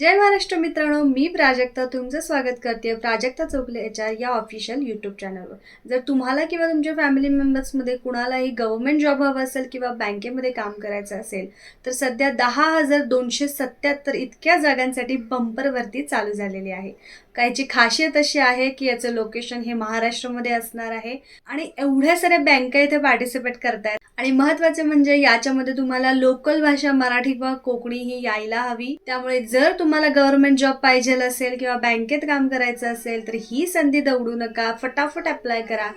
जय महाराष्ट्र मित्रांनो मी प्राजक्ता. तुमचं स्वागत करते प्राजक्ता चौकले एच आर या ऑफिशियल यूट्यूब चॅनलवर जर तुम्हाला किंवा तुमच्या फॅमिली मेंबर्समध्ये कुणालाही गव्हर्नमेंट जॉब हवा असेल किंवा बँकेमध्ये काम करायचं असेल तर सध्या दहा हजार दोनशे सत्याहत्तर इतक्या जागांसाठी बंपरवरती चालू झालेली आहे. काहीची खासियत अशी आहे की याचं लोकेशन हे महाराष्ट्रामध्ये असणार आहे आणि एवढ्या साऱ्या बँका इथे पार्टिसिपेट करतायत. आणि महत्त्वाचे म्हणजे याच्यामध्ये तुम्हाला लोकल भाषा मराठी किंवा कोकणी ही यायला हवी. त्यामुळे जर तुम्हाला गव्हर्नमेंट जॉब पाहिजे असेल किंवा बँकेत काम करायचं असेल तर ही संधी दवडू नका. फटाफट अप्लाय करा.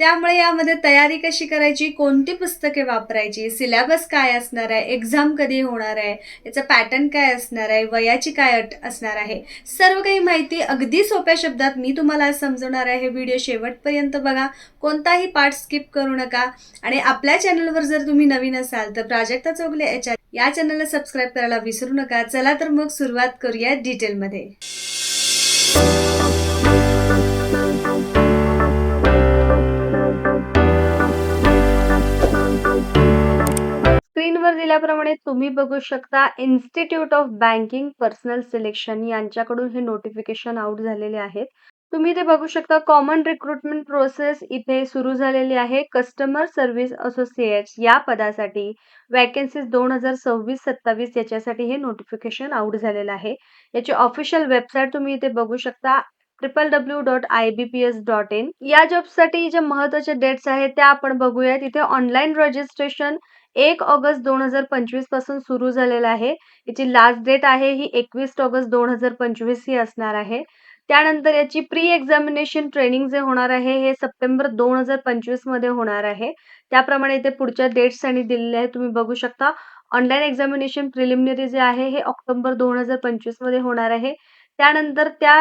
त्यामुळे यामध्ये तयारी कशी करायची कोणती पुस्तके वापरायची सिलेबस काय असणार आहे एक्झाम कधी होणार आहे याचा पॅटर्न काय असणार आहे वयाची काय अट असणार आहे सर्व काही माहिती अगदी सोप्या शब्दात मी तुम्हाला समजवणार आहे. हे व्हिडिओ शेवटपर्यंत बघा. कोणताही पार्ट स्किप करू नका. आणि आपल्या चॅनलवर जर तुम्ही नवीन असाल तर प्राजक्ता चौगले याच्या या चॅनलला सबस्क्राईब करायला विसरू नका. चला तर मग सुरुवात करूया डिटेलमध्ये स्क्रीनवर दिल्याप्रमाणे तुम्ही बघू शकता Institute of Banking Personnel Selection यांच्याकडून हे नोटिफिकेशन आउट झालेले आहेत. तुम्ही ते बघू शकता कॉमन रिक्रुटमेंट प्रोसेस इथे सुरू झालेली आहे. कस्टमर सर्व्हिस असोसिएट्स या पदासाठी वॅकन्सीज दोन हजार सव्वीस सत्तावीस याच्यासाठी हे नोटिफिकेशन आउट झालेलं आहे. याची ऑफिशियल वेबसाईट तुम्ही इथे बघू शकता. Triple W dot I B P S dot in या जॉबसाठी ज्या महत्त्वाच्या डेट्स आहेत त्या आपण बघूया इथे ऑनलाईन रजिस्ट्रेशन एक ऑगस्ट दोन हजार पंचवीसपासून सुरू झालेलं आहे. याची लास्ट डेट आहे ही एकवीस ऑगस्ट दोन हजार पंचवीस ही असणार आहे. त्यानंतर याची प्री एक्झामिनेशन ट्रेनिंग जे होणार आहे हे सप्टेंबर दोन हजार पंचवीसमध्ये होणार आहे. त्याप्रमाणे इथे पुढच्या डेट्स आणि दिलेले आहेत तुम्ही बघू शकता. ऑनलाईन एक्झामिनेशन प्रिलिमिनरी जे आहे हे ऑक्टोबर दोन हजार पंचवीसमध्ये होणार आहे. त्यानंतर त्या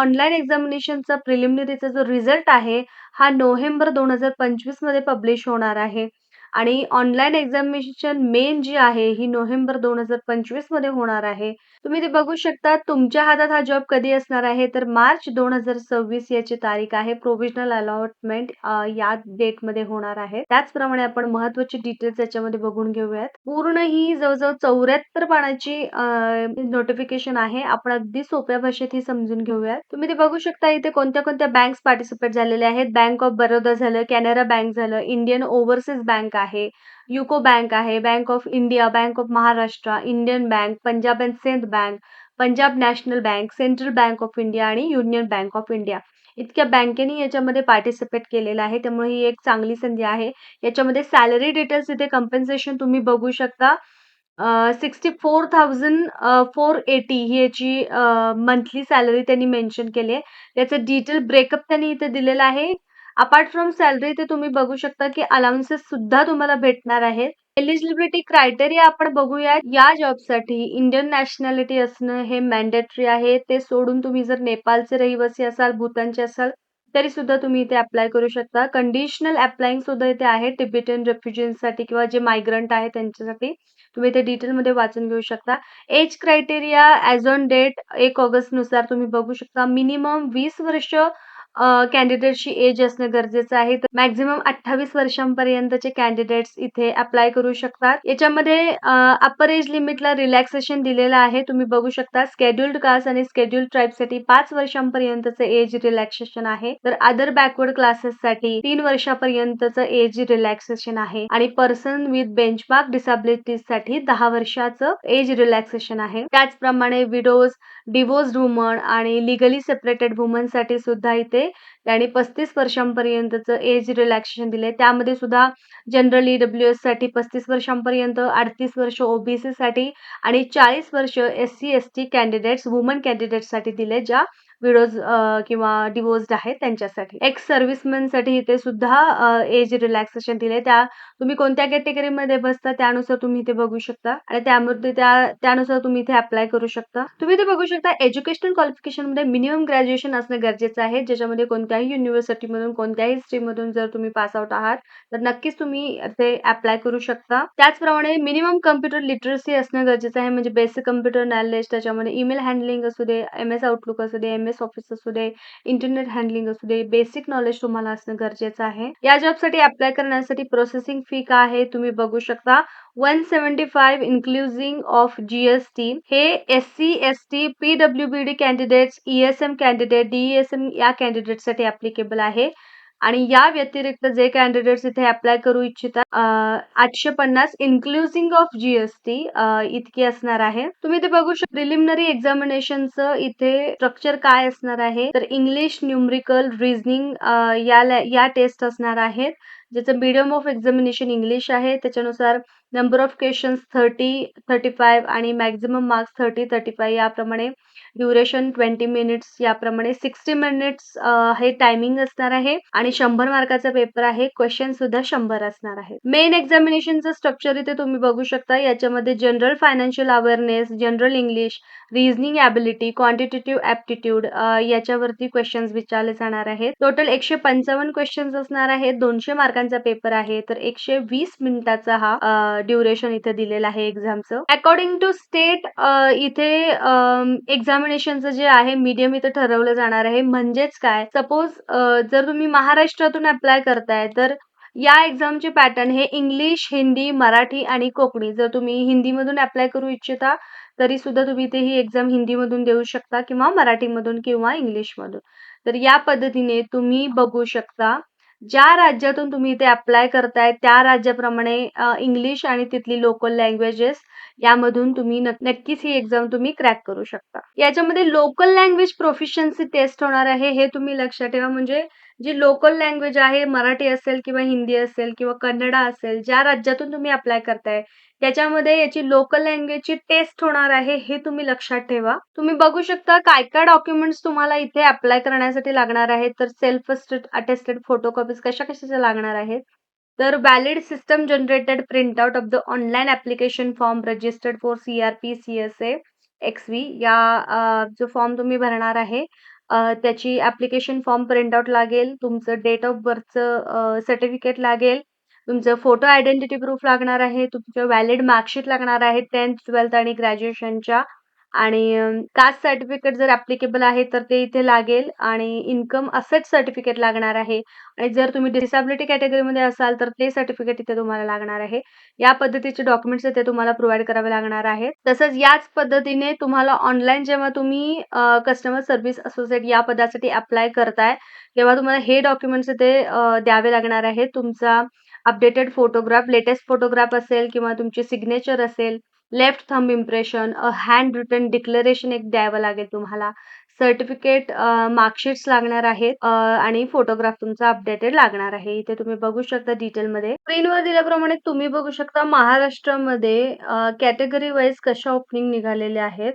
ऑनलाईन एक्झामिनेशनचा प्रिलिमिनरीचा जो रिझल्ट आहे हा नोव्हेंबर दोन हजार पंचवीसमध्ये पब्लिश होणार आहे. आणि ऑनलाईन एक्झामिनेशन मेन जी आहे ही नोव्हेंबर दोन हजार पंचवीसमध्ये होणार आहे. तुम्ही ते बघू शकता तुमच्या हातात हा जॉब कधी असणार आहे? तर मार्च दोन हजार सव्वीस याची तारीख आहे. प्रोव्हिजनल अलॉटमेंट या डेटमध्ये होणार आहे. त्याचप्रमाणे आपण महत्वाची डिटेल्स याच्यामध्ये बघून घेऊयात. पूर्ण ही जवळजवळ चौऱ्याहत्तर पानाची नोटिफिकेशन आहे. आपण अगदी सोप्या भाषेत ही समजून घेऊयात. तुम्ही ते बघू शकता इथे कोणत्या कोणत्या बँक पार्टिसिपेट झालेल्या आहेत. बँक ऑफ बरोदा झालं कॅनरा बँक झालं इंडियन ओव्हरसीज बँक आहे. युको बँक आहे. Bank of India bank of Maharashtra Indian bank Punjab and Sind bank Punjab National bank Central bank of India आणि युनियन बँक ऑफ इंडिया. इतक्या बँकेनी याच्यामध्ये participate केलेलं आहे. त्यामुळे ही एक चांगली संधी आहे. याच्यामध्ये सॅलरी डिटेल्स इथे कम्पेन्सेशन तुम्ही बघू शकता. Sixty four thousand four eighty ही याची मंथली सॅलरी त्यांनी मेन्शन केली आहे. त्याचं डिटेल ब्रेकअप त्यांनी इथे दिलेलं आहे. अपार्ट फ्रॉम सॅलरी ते तुम्ही बघू शकता की अलाउन्सेस सुद्धा तुम्हाला भेटणार आहेत. एलिजिबिलिटी क्रायटेरिया आपण बघूया या जॉबसाठी इंडियन नॅशनॅलिटी असणं हे मॅन्डेटरी आहे. ते सोडून तुम्ही जर नेपाळचे रहिवासी असाल भूतानचे असाल तरी सुद्धा तुम्ही इथे अप्लाय करू शकता. कंडिशनल अप्लायिंग सुद्धा इथे आहे. टिबेटियन रेफ्युजन्ससाठी किंवा जे मायग्रंट आहे त्यांच्यासाठी तुम्ही इथे डिटेलमध्ये वाचून घेऊ शकता. Age criteria as on date एक ऑगस्टनुसार तुम्ही बघू शकता. मिनिमम वीस वर्ष कॅन्डिडेटची एज असणं गरजेचं आहे. तर मॅक्झिमम अठ्ठावीस वर्षांपर्यंतचे कॅन्डिडेट्स इथे अप्लाय करू शकतात. याच्यामध्ये अप्पर एज लिमिटला रिलॅक्सेशन दिलेलं आहे. तुम्ही बघू शकता स्केड्युल्ड कास्ट आणि स्केड्युल्ड ट्राईबसाठी पाच वर्षांपर्यंतचं एज रिलॅक्सेशन आहे. तर अदर बॅकवर्ड क्लासेससाठी तीन वर्षापर्यंतचं एज रिलॅक्सेशन आहे. आणि पर्सन विथ बेंचमार्क डिसॅबिलिटीजसाठी दहा वर्षाचं एज रिलॅक्सेशन आहे. त्याचप्रमाणे विडोज डिवोर्स वुमन आणि लिगली सेपरेटेड वुमनसाठी सुद्धा इथे त्यांनी पस्तीस वर्षांपर्यंतचं एज रिलॅक्सेशन दिले त्यामध्ये सुद्धा जनरली डब्ल्यू एससाठी पस्तीस वर्षांपर्यंत अडतीस वर्ष ओबीसी साठी आणि चाळीस वर्ष S C S T candidates women कॅन्डिडेट्ससाठी दिले ज्या विडोज किंवा डिवोर्स्ड आहेत त्यांच्यासाठी. एक्स सर्व्हिसमॅनसाठी इथे सुद्धा एज रिलॅक्सेशन दिले त्या तुम्ही कोणत्या कॅटेगरीमध्ये बसता त्यानुसार तुम्ही इथे बघू शकता. आणि त्यामध्ये त्या त्यानुसार तुम्ही इथे अप्लाय करू शकता. तुम्ही इथे बघू शकता एज्युकेशनल क्वालिफिकेशनमध्ये मिनिमम ग्रॅज्युएशन असणं गरजेचं आहे. ज्याच्यामध्ये कोणत्याही युनिव्हर्सिटीमधून कोणत्याही स्ट्रीममधून जर तुम्ही पास आउट आहात तर नक्कीच तुम्ही ते अप्लाय करू शकता. त्याचप्रमाणे मिनिमम कम्प्युटर लिटरसी असणं गरजेचं आहे. म्हणजे बेसिक कम्प्युटर नॉलेज त्याच्यामध्ये ईमेल हँडलिंग असू दे एम एस आउटलुक असू दे M S M S office असू दे, इंटरनेट हँडलिंग असू दे, बेसिक नॉलेज तुम्हाला असणं गरजेचं आहे. या जॉबसाठी अप्लाय करण्यासाठी प्रोसेसिंग फी काय आहे तुम्ही बघू शकता. 175 इन्क्लुजिंग ऑफ जी-एस-टी. हे SC, ST, PWBD candidates, ESM candidate, D S M या कॅन्डिडेटसाठी ऍप्लिकेबल आहे. आणि या व्यतिरिक्त जे कॅन्डिडेट्स इथे अप्लाय करू इच्छितात आठशे पन्नास इन्क्लुझिंग ऑफ जीएसटी इतकी असणार आहे. तुम्ही ते बघू शकता प्रिलिमिनरी एक्झामिनेशनचं इथे स्ट्रक्चर काय असणार आहे? तर इंग्लिश न्यूमरिकल रिझनिंग या टेस्ट असणार आहेत. ज्याचं मीडियम ऑफ एक्झामिनेशन इंग्लिश आहे त्याच्यानुसार number of questions thirty thirty five आणि maximum marks thirty thirty five याप्रमाणे ड्युरेशन ट्वेंटी मिनिट्स याप्रमाणे सिक्स्टी मिनिट्स हे टायमिंग असणार आहे. आणि शंभर मार्काचा पेपर आहे क्वेश्चन सुद्धा शंभर असणार आहे. मेन एक्झामिनेशनचं स्ट्रक्चर इथे तुम्ही बघू शकता. याच्यामध्ये general financial awareness general English reasoning ability quantitative aptitude याच्यावरती क्वेश्चन्स विचारले जाणार आहेत. टोटल एकशे पंचावन्न क्वेश्चन्स असणार आहेत. दोनशे मार्का पेपर आहे तर एकशे वीस मिनिटाचा हा ड्युरेशन इथे दिलेला आहे एक्झामचं अकॉर्डिंग टू स्टेट इथे एक्झामिनेशनचं जे आहे मीडियम इथे ठरवलं जाणार आहे. म्हणजेच काय? सपोज जर तुम्ही महाराष्ट्रातून अप्लाय करताय तर या एक्झामचे पॅटर्न हे इंग्लिश हिंदी मराठी आणि कोकणी. जर तुम्ही हिंदीमधून अप्लाय करू इच्छिता तरी सुद्धा तुम्ही ते ही एक्झाम हिंदीमधून देऊ शकता किंवा मराठीमधून किंवा इंग्लिशमधून तर या पद्धतीने तुम्ही बघू शकता ज्या राज्यातून तुम्ही इथे अप्लाय करताय त्या राज्याप्रमाणे इंग्लिश आणि तिथली लोकल लँग्वेजेस यामधून तुम्ही नक्कीच ही एक्झाम तुम्ही क्रॅक करू शकता. याच्यामध्ये लोकल लँग्वेज प्रोफिशियन्सी टेस्ट होणार आहे हे तुम्ही लक्षात ठेवा. म्हणजे जी लोकल लँग्वेज आहे मराठी असेल किंवा हिंदी असेल किंवा कन्नडा असेल ज्या राज्यातून तुम्ही अप्लाय करताय त्याच्यामध्ये याची लोकल लँग्वेजची टेस्ट होणार आहे हे तुम्ही लक्षात ठेवा. तुम्ही बघू शकता काय काय डॉक्युमेंट्स तुम्हाला इथे अप्लाय करण्यासाठी लागणार आहेत. तर सेल्फ अटेस्टेड फोटोकॉपीज कशा कशाच्या लागणार आहेत? तर valid system generated print out of the online application form registered for CRP CSA XV या जो फॉर्म तुम्ही भरणार आहे. त्याची ऍप्लिकेशन फॉर्म प्रिंट आउट लागेल तुमचं डेट ऑफ बर्थचं सर्टिफिकेट लागेल तुमचं फोटो आयडेंटिटी प्रूफ लागणार आहे तुमचं व्हॅलिड मार्कशीट लागणार आहे टेन्थ ट्वेल्थ आणि ग्रॅज्युएशनच्या आणि कास्ट सर्टिफिकेट जर ऍप्लिकेबल आहे तर ते इथे लागेल आणि इन्कम असेट सर्टिफिकेट लागणार आहे. आणि जर तुम्ही डिसेबिलिटी कॅटेगरीमध्ये असाल तर ते सर्टिफिकेट इथे तुम्हाला लागणार आहे. या पद्धतीचे डॉक्युमेंट्स इथे तुम्हाला प्रोव्हाइड करावे लागणार आहेत. तसंच याच पद्धतीने तुम्हाला ऑनलाईन जेव्हा तुम्ही कस्टमर सर्व्हिस असोसिएट या पदासाठी अप्लाय करताय तेव्हा तुम्हाला हे डॉक्युमेंट्स इथे द्यावे लागणार आहेत. तुमचा अपडेटेड फोटोग्राफ लेटेस्ट फोटोग्राफ असेल किंवा तुमची सिग्नेचर असेल left thumb impression a hand written declaration एक द्यावं लागेल तुम्हाला. सर्टिफिकेट मार्कशीट्स लागणार आहेत आणि फोटोग्राफ तुमचा अपडेटेड लागणार आहे. इथे तुम्ही बघू शकता डिटेलमध्ये स्क्रीनवर दिल्याप्रमाणे तुम्ही बघू शकता महाराष्ट्रामध्ये कॅटेगरी वाईज कशा ओपनिंग निघालेल्या आहेत.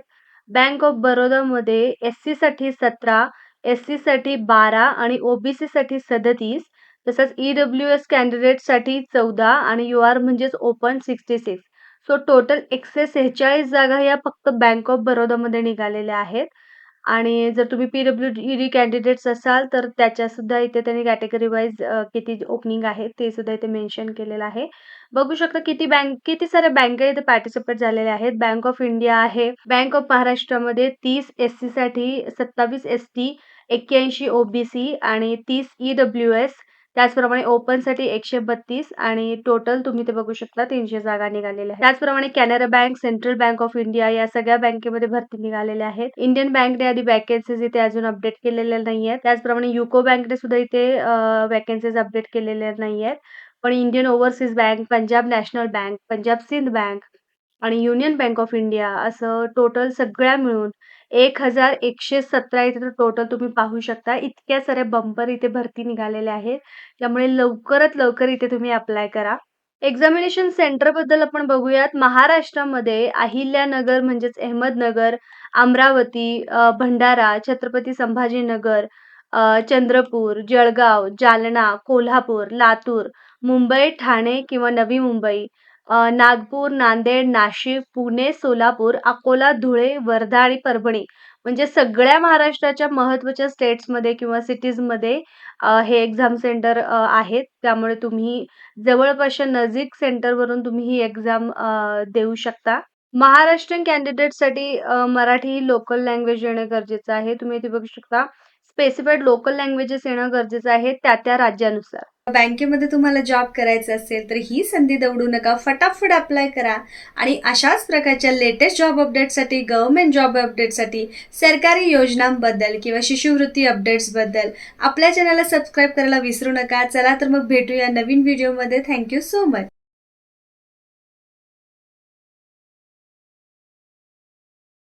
बँक ऑफ बरोदामध्ये एस सी साठी सतरा एस सी साठी बारा आणि ओबीसी साठी सदतीस. तसंच ईडब्ल्यू एस कॅन्डिडेटसाठी चौदा आणि यू आर म्हणजेच open sixty six so total एकशे सेहेचाळीस जागा या फक्त बँक ऑफ बरोदामध्ये निघालेल्या आहेत. आणि जर तुम्ही पी डब्ल्यू डी कॅन्डिडेट्स असाल तर त्याच्या सुद्धा इथे त्यांनी कॅटेगरी वाईज किती ओपनिंग आहे ते सुद्धा इथे मेन्शन केलेलं आहे. बघू शकता किती बँक किती साऱ्या बँका इथे पार्टिसिपेट झालेल्या आहेत. बँक ऑफ इंडिया आहे. बँक ऑफ महाराष्ट्रामध्ये तीस एस सी साठी सत्तावीस एस टी एक्क्याऐंशी ओबीसी आणि तीस ई डब्ल्यू एस त्याचप्रमाणे ओपनसाठी एकशे बत्तीस आणि टोटल तुम्ही ते बघू शकता तीनशे जागा निघालेल्या आहेत. त्याचप्रमाणे Canara bank central bank of India या सगळ्या बँकेमध्ये भरती निघालेल्या आहेत. इंडियन बँकने आधी वॅकन्सीज इथे अजून अपडेट केलेल्या नाही आहेत त्याचप्रमाणे युको बँकने सुद्धा इथे वॅकन्सीज अपडेट केलेल्या नाही आहेत पण Indian Overseas Bank Punjab National Bank Punjab Sind Bank आणि युनियन बँक ऑफ इंडिया असं टोटल सगळ्या मिळून एक हजार एकशे सतरा इथे टोटल तुम्ही पाहू शकता. इतक्या साऱ्या बंपर इथे भरती निघालेल्या आहेत. त्यामुळे लवकरात लवकर इथे तुम्ही अप्लाय करा. एक्झामिनेशन सेंटरबद्दल आपण बघूयात. महाराष्ट्रामध्ये अहिल्यानगर म्हणजेच अहमदनगर अमरावती भंडारा छत्रपती संभाजीनगर चंद्रपूर जळगाव जालना कोल्हापूर लातूर मुंबई ठाणे किंवा नवी मुंबई. नागपूर नांदेड नाशिक पुणे सोलापूर अकोला धुळे वर्धा आणि परभणी म्हणजे सगळ्या महाराष्ट्राच्या महत्त्वाच्या स्टेट्समध्ये किंवा सिटीजमध्ये हे एक्झाम सेंटर आहेत त्यामुळे तुम्ही जवळपासच्या नजीक सेंटरवरून तुम्ही ही एक्झाम देऊ शकता महाराष्ट्रीयन कॅन्डिडेटसाठी मराठी ही लोकल लँग्वेज येणं गरजेचं आहे. तुम्ही इथे बघू शकता स्पेसिफाईड लोकल लँग्वेजेस येणं गरजेचं आहे त्या त्या राज्यानुसार. बँकेमध्ये तुम्हाला जॉब करायचा असेल तर ही संधी दवडू नका. फटाफट अप्लाय करा. आणि अशाच प्रकारच्या लेटेस्ट जॉब अपडेटसाठी गव्हर्नमेंट जॉब अपडेटसाठी सरकारी योजनांबद्दल किंवा शिष्यवृत्ती अपडेट्सबद्दल आपल्या चॅनलला सबस्क्राईब करायला विसरू नका. चला तर मग भेटूया नवीन व्हिडिओमध्ये थँक्यू सो मच